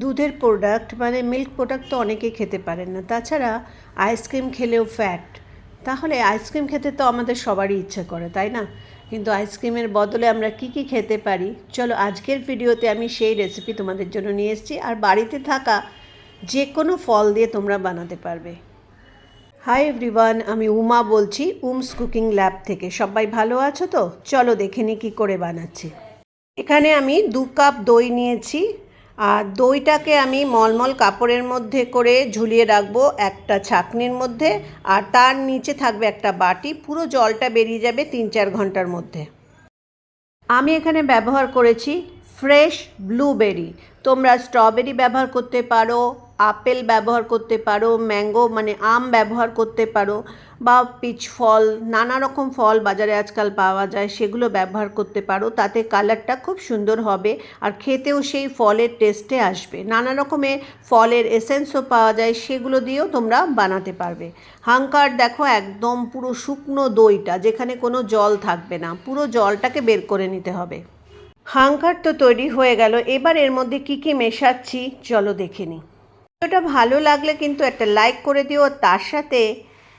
দুধের প্রোডাক্ট মানে milk product তো অনেকেই খেতে পারেন না। তাছাড়া আইসক্রিম খেলেও ফ্যাট তাহলে আইসক্রিম খেতে তো আমাদের সবারই ইচ্ছে করে, তাই না? কিন্তু আইসক্রিমের বদলে আমরা কি কি খেতে পারি? চলো আজকের ভিডিওতে আমি সেই রেসিপি তোমাদের জন্য নিয়ে এসেছি। আর বাড়িতে থাকা যে কোনো ফল দিয়ে তোমরা বানাতে পারবে। হাই এভরিওয়ান আমি উমা বলছি, উমস কুকিং ল্যাব থেকে। সবাই ভালো আছো তো? চলো দেখে নি কী করে বানাচ্ছি। এখানে আমি দু কাপ দই নিয়েছি। আর দইটাকে আমি মলমল কাপড়ের মধ্যে করে ঝুলিয়ে রাখব একটা ছাকনির মধ্যে আর তার নিচে থাকবে একটা বাটি। পুরো জলটা বেরিয়ে যাবে তিন চার ঘণ্টার মধ্যে। আমি এখানে ব্যবহার করেছি ফ্রেশ ব্লুবেরি। তোমরা স্ট্রবেরি ব্যবহার করতে পারো আপেল ব্যবহার করতে পারো, ম্যাঙ্গো মানে আম ব্যবহার করতে পারো বা পিচ ফল, নানা রকম ফল বাজারে আজকাল পাওয়া যায়, সেগুলো ব্যবহার করতে পারো। তাতে কালারটা খুব সুন্দর হবে আর খেতেও সেই ফলের টেস্টে আসবে। নানা রকমের ফলের এসেন্সও পাওয়া যায়, সেগুলো দিয়েও তোমরা বানাতে পারবে। হাঙ্কার দেখো একদম পুরো শুকনো দইটা, যেখানে কোনো জল থাকবে না। পুরো জলটাকে বের করে নিতে হবে। হাঙ্কার তো তৈরি হয়ে গেল। এবার এর মধ্যে কি কি মেশাচ্ছি? চলো দেখে নিই। ভিডিওটা ভালো লাগলে কিন্তু একটা লাইক করে দিও তার সাথে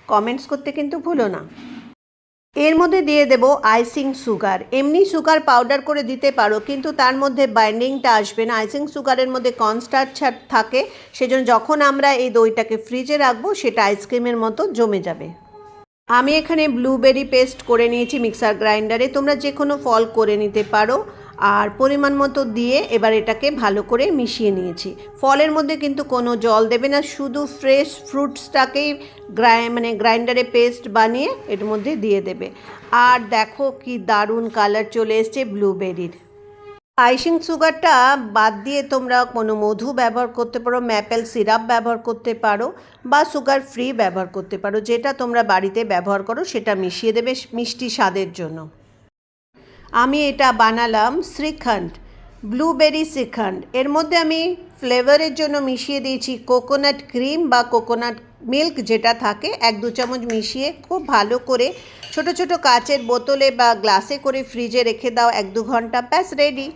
কমেন্টস করতে কিন্তু ভুলো না। এর মধ্যে দিয়ে দেব আইসিং সুগার এমনি সুগার পাউডার করে দিতে পারো, কিন্তু তার মধ্যে বাইন্ডিংটা আসবে না। আইসিং সুগারের মধ্যে কনস্টার্চ থাকে, সেজন্য যখন আমরা এই দইটাকে ফ্রিজে রাখব, সেটা আইসক্রিমের মতো জমে যাবে। আমি এখানে ব্লুবেরি পেস্ট করে নিয়েছি মিক্সার গ্রাইন্ডারে তোমরা যে কোনো ফল করে নিতে পারো। আর পরিমাণ মতো দিয়ে এবার এটাকে ভালো করে মিশিয়ে নিয়েছি। ফলের মধ্যে কিন্তু কোনো জল দেবে না, শুধু ফ্রেশ ফ্রুটসটাকেই গ্রাই মানে গ্রাইন্ডারে পেস্ট বানিয়ে এর মধ্যে দিয়ে দেবে। আর দেখো কি দারুণ কালার চলে এসছে ব্লুবেরির আইসিং সুগারটা বাদ দিয়ে তোমরা কোনো মধু ব্যবহার করতে পারো ম্যাপেল সিরাপ ব্যবহার করতে পারো বা সুগার ফ্রি ব্যবহার করতে পারো, যেটা তোমরা বাড়িতে ব্যবহার করো সেটা মিশিয়ে দেবে মিষ্টি স্বাদের জন্য। আমি এটা বানালাম শ্রীখণ্ড ব্লুবেরি শ্রীখণ্ড। এর মধ্যে আমি ফ্লেভারের জন্য মিশিয়ে দিয়েছি কোকোনাট ক্রিম বা কোকোনাট মিল্ক যেটা থাকে, এক দু চামচ মিশিয়ে খুব ভালো করে ছোট ছোট কাচের বোতলে বা গ্লাসে করে ফ্রিজে রেখে দাও, এক দু ঘণ্টা, ব্যাস রেডি